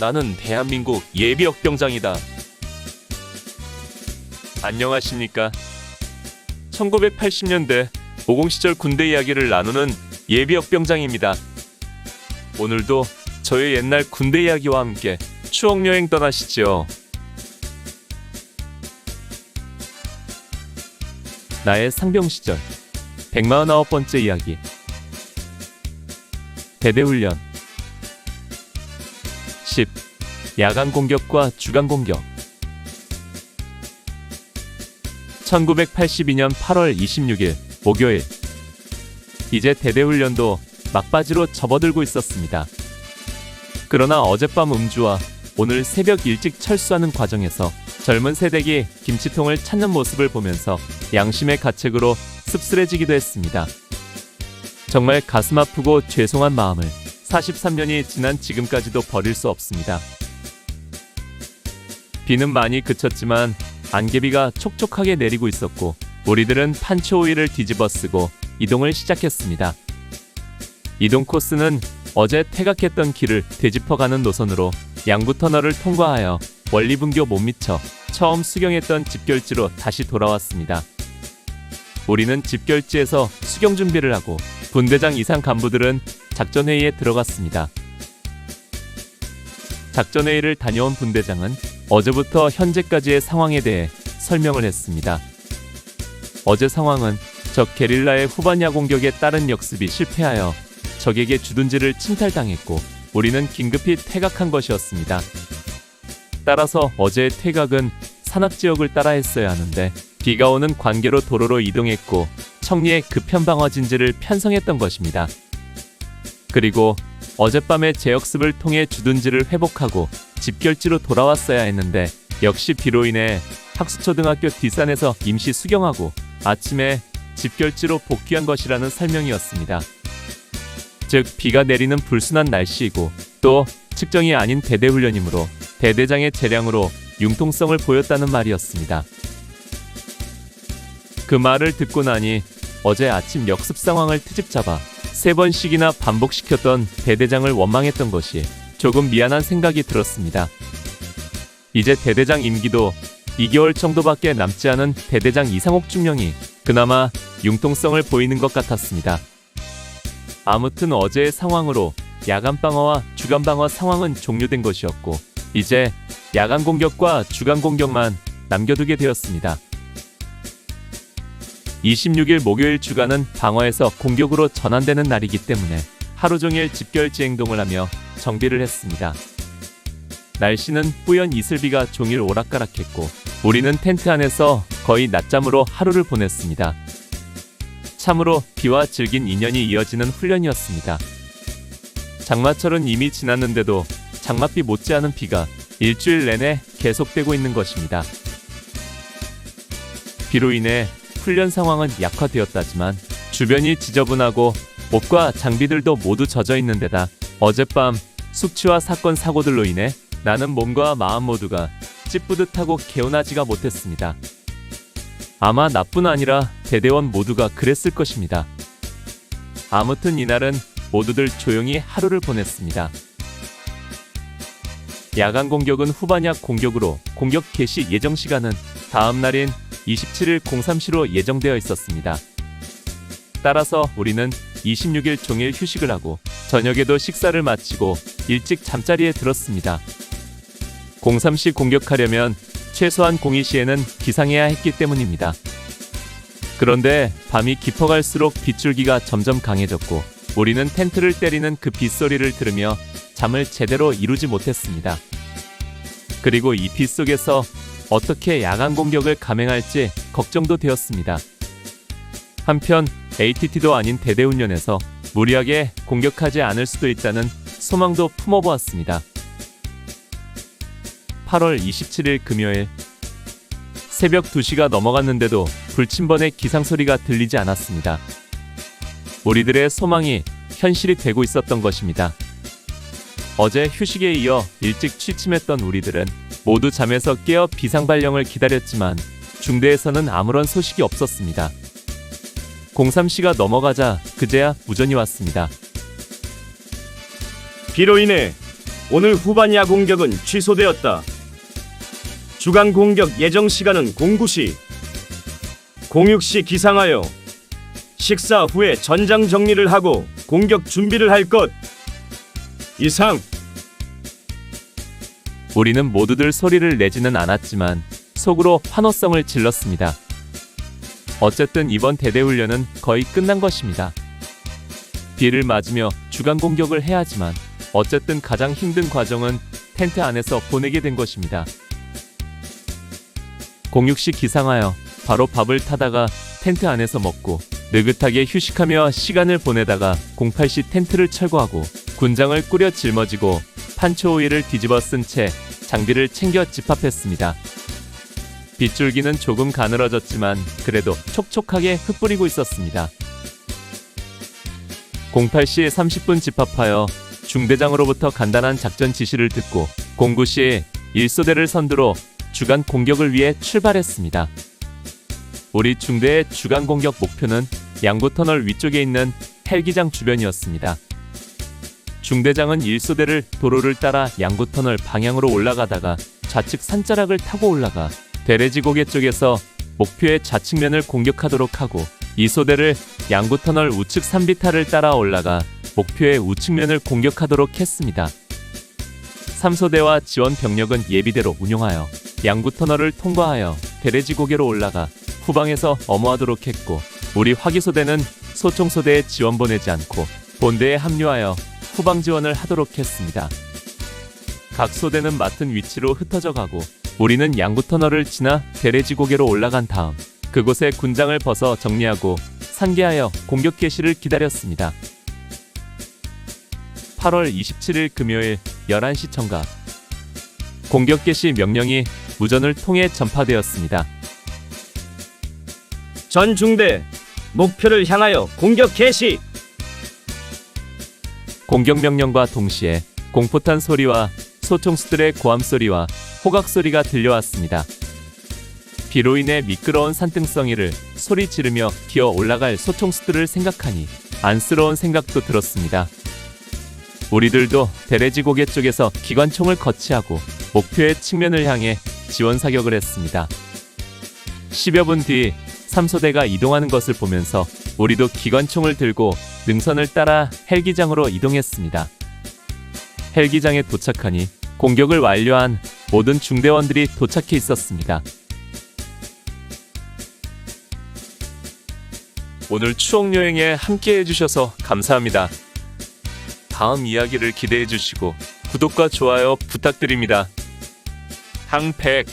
나는 대한민국 예비역병장이다. 안녕하십니까? 1980년대 50 시절 군대 이야기를 나누는 예비역병장입니다. 오늘도 저의 옛날 군대 이야기와 함께 추억 여행 떠나시죠. 나의 상병 시절 149번째 이야기 대대훈련 10. 야간 공격과 주간 공격 1982년 8월 26일 목요일 이제 대대훈련도 막바지로 접어들고 있었습니다. 그러나 어젯밤 음주와 오늘 새벽 일찍 철수하는 과정에서 젊은 세대기 김치통을 찾는 모습을 보면서 양심의 가책으로 씁쓸해지기도 했습니다. 정말 가슴 아프고 죄송한 마음을 43년이 지난 지금까지도 버릴 수 없습니다. 비는 많이 그쳤지만 안개비가 촉촉하게 내리고 있었고 우리들은 판초 오일을 뒤집어 쓰고 이동을 시작했습니다. 이동 코스는 어제 퇴각했던 길을 되짚어가는 노선으로 양구 터널을 통과하여 원리분교 못 미쳐 처음 수경했던 집결지로 다시 돌아왔습니다. 우리는 집결지에서 수경 준비를 하고 분대장 이상 간부들은 작전회의에 들어갔습니다. 작전회의를 다녀온 분대장은 어제부터 현재까지의 상황에 대해 설명을 했습니다. 어제 상황은 적 게릴라의 후반야 공격에 따른 역습이 실패하여 적에게 주둔지를 침탈당했고 우리는 긴급히 퇴각한 것이었습니다. 따라서 어제의 퇴각은 산악 지역을 따라 했어야 하는데 비가 오는 관계로 도로로 이동했고 청리의 급현 방어 진지를 편성했던 것입니다. 그리고 어젯밤에 재역습을 통해 주둔지를 회복하고 집결지로 돌아왔어야 했는데 역시 비로 인해 학수초등학교 뒷산에서 임시 수경하고 아침에 집결지로 복귀한 것이라는 설명이었습니다. 즉 비가 내리는 불순한 날씨이고 또 측정이 아닌 대대훈련이므로 대대장의 재량으로 융통성을 보였다는 말이었습니다. 그 말을 듣고 나니 어제 아침 역습 상황을 트집 잡아 세 번씩이나 반복시켰던 대대장을 원망했던 것이 조금 미안한 생각이 들었습니다. 이제 대대장 임기도 2개월 정도밖에 남지 않은 대대장 이상옥 중령이 그나마 융통성을 보이는 것 같았습니다. 아무튼 어제의 상황으로 야간 방어와 주간 방어 상황은 종료된 것이었고 이제 야간 공격과 주간 공격만 남겨두게 되었습니다. 26일 목요일 주간은 방어에서 공격으로 전환되는 날이기 때문에 하루 종일 집결지 행동을 하며 정비를 했습니다. 날씨는 뿌연 이슬비가 종일 오락가락했고 우리는 텐트 안에서 거의 낮잠으로 하루를 보냈습니다. 참으로 비와 질긴 인연이 이어지는 훈련이었습니다. 장마철은 이미 지났는데도 장맛비 못지않은 비가 일주일 내내 계속되고 있는 것입니다. 비로 인해 훈련 상황은 약화되었다지만 주변이 지저분하고 옷과 장비들도 모두 젖어 있는 데다 어젯밤 숙취와 사건 사고들로 인해 나는 몸과 마음 모두가 찌뿌듯하고 개운하지가 못했습니다. 아마 나뿐 아니라 대대원 모두가 그랬을 것입니다. 아무튼 이날은 모두들 조용히 하루를 보냈습니다. 야간 공격은 후반약 공격으로 공격 개시 예정 시간은 다음 날인 27일 03시로 예정되어 있었습니다. 따라서 우리는 26일 종일 휴식을 하고 저녁에도 식사를 마치고 일찍 잠자리에 들었습니다. 03시 공격하려면 최소한 02시에는 기상해야 했기 때문입니다. 그런데 밤이 깊어갈수록 빗줄기가 점점 강해졌고 우리는 텐트를 때리는 그 빗소리를 들으며 잠을 제대로 이루지 못했습니다. 그리고 이 빗 속에서 어떻게 야간 공격을 감행할지 걱정도 되었습니다. 한편 ATT도 아닌 대대훈련에서 무리하게 공격하지 않을 수도 있다는 소망도 품어보았습니다. 8월 27일 금요일 새벽 2시가 넘어갔는데도 불침번의 기상 소리가 들리지 않았습니다. 우리들의 소망이 현실이 되고 있었던 것입니다. 어제 휴식에 이어 일찍 취침했던 우리들은 모두 잠에서 깨어 비상발령을 기다렸지만 중대에서는 아무런 소식이 없었습니다. 03시가 넘어가자 그제야 무전이 왔습니다. 비로 인해 오늘 후반 야 공격은 취소되었다. 주간 공격 예정 시간은 09시. 06시 기상하여 식사 후에 전장 정리를 하고 공격 준비를 할 것. 이상 우리는 모두들 소리를 내지는 않았지만 속으로 환호성을 질렀습니다. 어쨌든 이번 대대 훈련은 거의 끝난 것입니다. 비를 맞으며 주간 공격을 해야지만 어쨌든 가장 힘든 과정은 텐트 안에서 보내게 된 것입니다. 06시 기상하여 바로 밥을 타다가 텐트 안에서 먹고 느긋하게 휴식하며 시간을 보내다가 08시 텐트를 철거하고 군장을 꾸려 짊어지고 판초 오일을 뒤집어 쓴 채 장비를 챙겨 집합했습니다. 빗줄기는 조금 가늘어졌지만 그래도 촉촉하게 흩뿌리고 있었습니다. 08시 30분 집합하여 중대장으로부터 간단한 작전 지시를 듣고 09시 1소대를 선두로 주간 공격을 위해 출발했습니다. 우리 중대의 주간 공격 목표는 양구 터널 위쪽에 있는 헬기장 주변이었습니다. 중대장은 1소대를 도로를 따라 양구 터널 방향으로 올라가다가 좌측 산자락을 타고 올라가 대레지 고개 쪽에서 목표의 좌측면을 공격하도록 하고 2소대를 양구 터널 우측 산비탈을 따라 올라가 목표의 우측면을 공격하도록 했습니다. 3소대와 지원 병력은 예비대로 운용하여 양구 터널을 통과하여 대레지 고개로 올라가 후방에서 엄호하도록 했고 우리 화기소대는 소총소대에 지원 보내지 않고 본대에 합류하여 후방 지원을 하도록 했습니다. 각 소대는 맡은 위치로 흩어져 가고 우리는 양구 터널을 지나 대레지 고개로 올라간 다음 그곳에 군장을 벗어 정리하고 상계하여 공격 개시를 기다렸습니다. 8월 27일 금요일 11시 청각 공격 개시 명령이 무전을 통해 전파되었습니다. 전 중대 목표를 향하여 공격 개시. 공격 명령과 동시에 공포탄 소리와 소총수들의 고함 소리와 호각 소리가 들려왔습니다. 비로 인해 미끄러운 산등성이를 소리 지르며 기어 올라갈 소총수들을 생각하니 안쓰러운 생각도 들었습니다. 우리들도 대레지 고개 쪽에서 기관총을 거치하고 목표의 측면을 향해 지원 사격을 했습니다. 10여 분 뒤 3소대가 이동하는 것을 보면서 우리도 기관총을 들고 능선을 따라 헬기장으로 이동했습니다. 헬기장에 도착하니 공격을 완료한 모든 중대원들이 도착해 있었습니다. 오늘 추억 여행에 함께 해주셔서 감사합니다. 다음 이야기를 기대해 주시고 구독과 좋아요 부탁드립니다. 항백